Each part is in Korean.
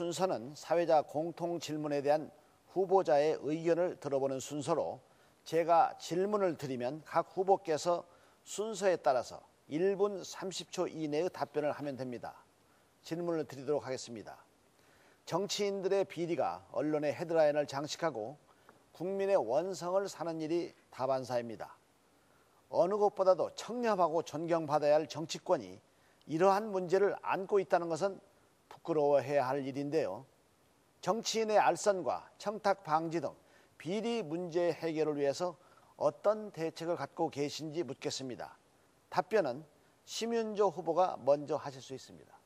순서는 사회자 공통 질문에 대한 후보자의 의견을 들어보는 순서로 제가 질문을 드리면 각 후보께서 순서에 따라서 1분 30초 이내의 답변을 하면 됩니다. 질문을 드리도록 하겠습니다. 정치인들의 비리가 언론의 헤드라인을 장식하고 국민의 원성을 사는 일이 다반사입니다. 어느 것보다도 청렴하고 존경받아야 할 정치권이 이러한 문제를 안고 있다는 것은 부끄러워해야 할 일인데요. 정치인의 알선과 청탁 방지 등 비리 문제 해결을 위해서 어떤 대책을 갖고 계신지 묻겠습니다. 답변은 심윤조 후보가 먼저 하실 수 있습니다.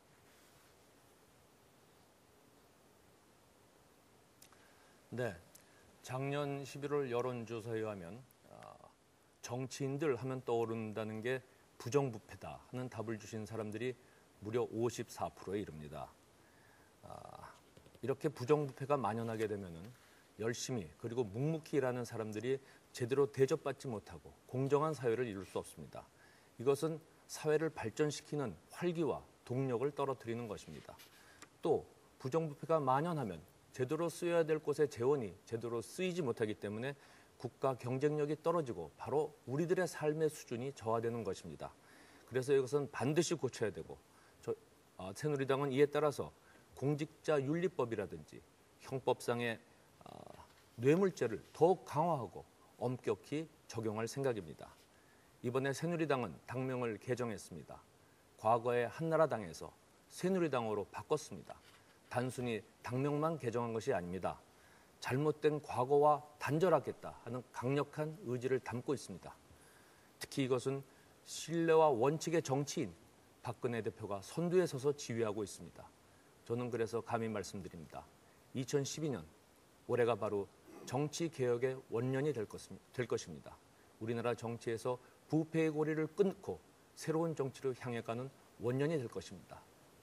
네. 작년 11월 여론조사에 의하면 아, 정치인들 하면 떠오른다는 게 부정부패다 하는 답을 주신 사람들이 무려 54%에 이릅니다. 아, 이렇게 부정부패가 만연하게 되면은 열심히 그리고 묵묵히 일하는 사람들이 제대로 대접받지 못하고 공정한 사회를 이룰 수 없습니다. 이것은 사회를 발전시키는 활기와 동력을 떨어뜨리는 것입니다. 또 부정부패가 만연하면 제대로 쓰여야 될 곳에 재원이 제대로 쓰이지 못하기 때문에 국가 경쟁력이 떨어지고 바로 우리들의 삶의 수준이 저하되는 것입니다. 그래서 이것은 반드시 고쳐야 되고 저, 어, 새누리당은 이에 따라서 공직자 윤리법이라든지 형법상의 어, 뇌물죄를 더욱 강화하고 엄격히 적용할 생각입니다. 이번에 새누리당은 당명을 개정했습니다. 과거의 한나라당에서 새누리당으로 바꿨습니다. 단순히 당명만 개정한 것이 아닙니다. 잘못된 과거와 단절하겠다 하는 강력한 의지를 담고 있습니다. 특히 이것은 신뢰와 원칙의 정치인 박근혜 대표가 선두에 서서 지휘하고 있습니다. 저는 그래서 감히 말씀드립니다. 2012년 올해가 바로 정치 개혁의 원년이 될, 것입니다. 우리나라 정치에서 부패의 고리를 끊고 새로운 정치를 향해 가는 원년이 될 것입니다.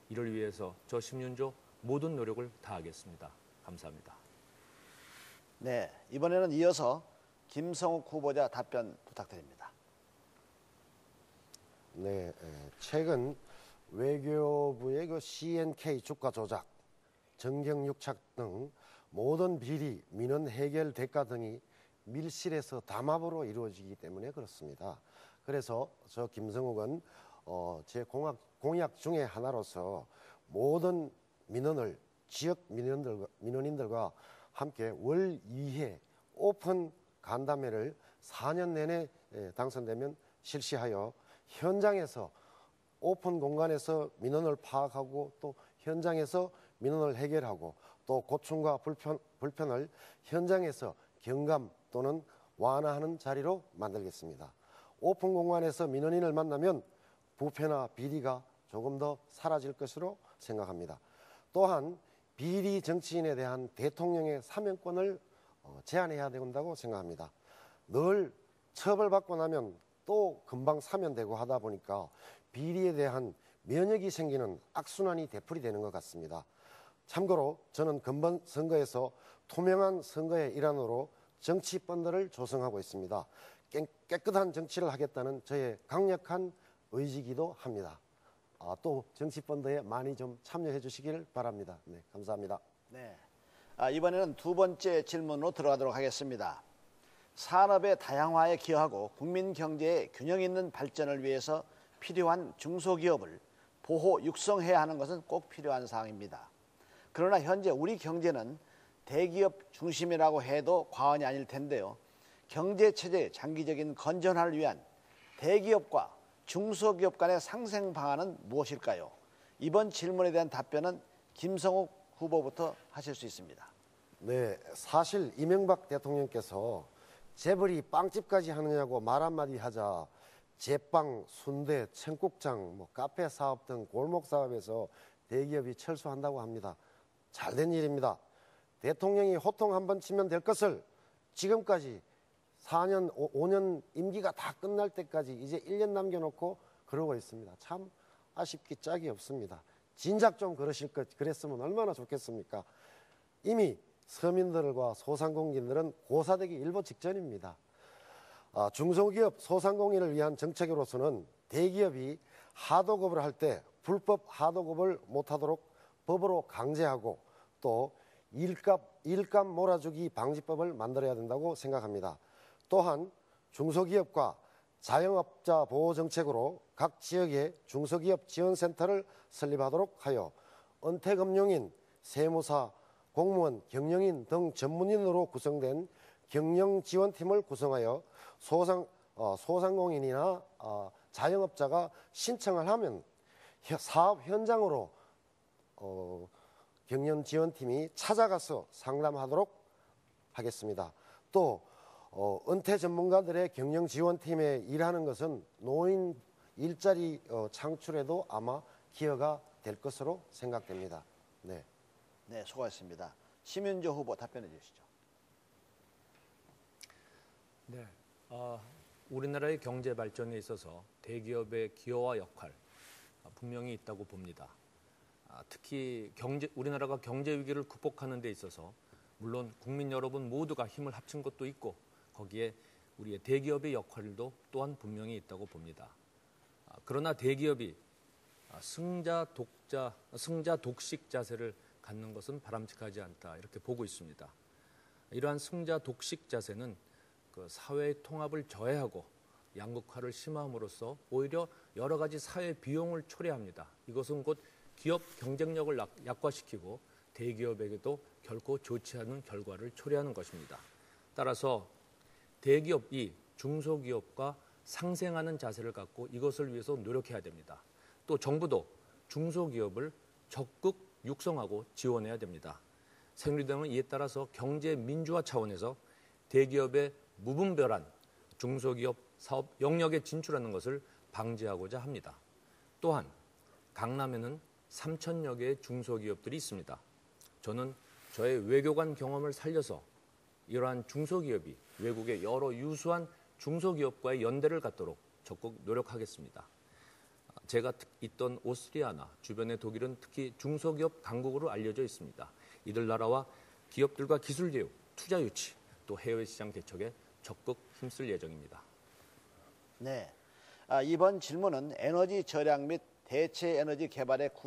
이를 위해서 저 심윤조 모든 노력을 다하겠습니다. 감사합니다. 네, 이번에는 이어서 김성욱 후보자 답변 부탁드립니다. 네, 최근 외교부의 그 CNK 주가 조작, 정경유착 등 모든 비리, 민원 해결 대가 등이 밀실에서 담합으로 이루어지기 때문에 그렇습니다. 그래서 저 김성욱은 어, 제 공약, 공약 중에 하나로서 모든 민원을 지역 민원들, 민원인들과 함께 월 2회 오픈 간담회를 4년 내내 예, 당선되면 실시하여 현장에서 오픈 공간에서 민원을 파악하고 또 현장에서 민원을 해결하고 또 고충과 불편, 불편을 현장에서 경감 또는 완화하는 자리로 만들겠습니다. 오픈 공간에서 민원인을 만나면 부패나 비리가 조금 더 사라질 것으로 생각합니다. 또한 비리 정치인에 대한 대통령의 사면권을 어, 제한해야 된다고 생각합니다. 늘 처벌받고 나면 또 금방 사면되고 하다 보니까 비리에 대한 면역이 생기는 악순환이 되풀이 되는 것 같습니다. 참고로 저는 근본 선거에서 투명한 선거의 일환으로 정치 펀드를 조성하고 있습니다. 깨끗한 정치를 하겠다는 저의 강력한 의지기도 합니다. 아, 또 정치 펀드에 많이 좀 참여해 주시길 바랍니다. 네, 감사합니다. 네. 아, 이번에는 두 번째 질문으로 들어가도록 하겠습니다. 산업의 다양화에 기여하고 국민 경제의 균형 있는 발전을 위해서 필요한 중소기업을 보호 육성해야 하는 것은 꼭 필요한 사항입니다. 그러나 현재 우리 경제는 대기업 중심이라고 해도 과언이 아닐 텐데요. 경제 체제의 장기적인 건전화를 위한 대기업과 중소기업 간의 상생 방안은 무엇일까요? 이번 질문에 대한 답변은 김성욱 후보부터 하실 수 있습니다. 네, 사실 이명박 대통령께서 재벌이 빵집까지 하느냐고 말 한마디 하자 제빵, 순대, 청국장, 뭐 카페 사업 등 골목 사업에서 대기업이 철수한다고 합니다. 잘된 일입니다. 대통령이 호통 한 번 치면 될 것을 지금까지 4년, 5, 년 임기가 다 끝날 때까지 이제 1년 남겨놓고 그러고 있습니다. 참 아쉽기 짝이 없습니다. 진작 좀 그러실 것, 그랬으면 얼마나 좋겠습니까? 이미 서민들과 소상공인들은 고사되기 일보 직전입니다. 아, 중소기업 소상공인을 위한 정책으로서는 대기업이 하도급을 할 때 불법 하도급을 못하도록 법으로 강제하고 또 일값 일감 몰아주기 방지법을 만들어야 된다고 생각합니다. 또한 중소기업과 자영업자 보호 정책으로 각 지역에 중소기업 지원센터를 설립하도록 하여 은퇴금융인, 세무사, 공무원, 경영인 등 전문인으로 구성된 경영지원팀을 구성하여 소상, 어, 소상공인이나 어, 자영업자가 신청을 하면 혀- 사업 현장으로 어, 경영지원팀이 찾아가서 상담하도록 하겠습니다. 또 어, 은퇴 전문가들의 경영 지원팀에 일하는 것은 노인 일자리 어, 창출에도 아마 기여가 될 것으로 생각됩니다. 네. 네, 수고하셨습니다. 심윤조 후보 답변해 주시죠. 네. 아, 우리나라의 경제 발전에 있어서 대기업의 기여와 역할 아, 분명히 있다고 봅니다. 아, 특히 경제 우리나라가 경제 위기를 극복하는 데 있어서 물론 국민 여러분 모두가 힘을 합친 것도 있고 거기에 우리의 대기업의 역할도 또한 분명히 있다고 봅니다. 아, 그러나 대기업이 아, 승자 독자 승자 독식 자세를 갖는 것은 바람직하지 않다 이렇게 보고 있습니다. 이러한 승자 독식 자세는 그 사회의 통합을 저해하고 양극화를 심화함으로써 오히려 여러 가지 사회 비용을 초래합니다. 이것은 곧 기업 경쟁력을 약- 약화시키고 대기업에게도 결코 좋지 않은 결과를 초래하는 것입니다. 따라서 대기업이 중소기업과 상생하는 자세를 갖고 이것을 위해서 노력해야 됩니다. 또 정부도 중소기업을 적극 육성하고 지원해야 됩니다. 새누리당은 이에 따라서 경제 민주화 차원에서 대기업의 무분별한 중소기업 사업 영역에 진출하는 것을 방지하고자 합니다. 또한 강남에는 3천여 개의 중소기업들이 있습니다. 저는 저의 외교관 경험을 살려서 이러한 중소기업이 외국의 여러 유수한 중소기업과의 연대를 갖도록 적극 노력하겠습니다. 제가 특- 있던 오스트리아나 주변의 독일은 특히 중소기업 강국으로 알려져 있습니다. 이들 나라와 기업들과 기술 교육, 투자 유치, 또 해외 시장 개척에 적극 힘쓸 예정입니다. 네. 아, 이번 질문은 에너지 절약 및 대체 에너지 개발의 구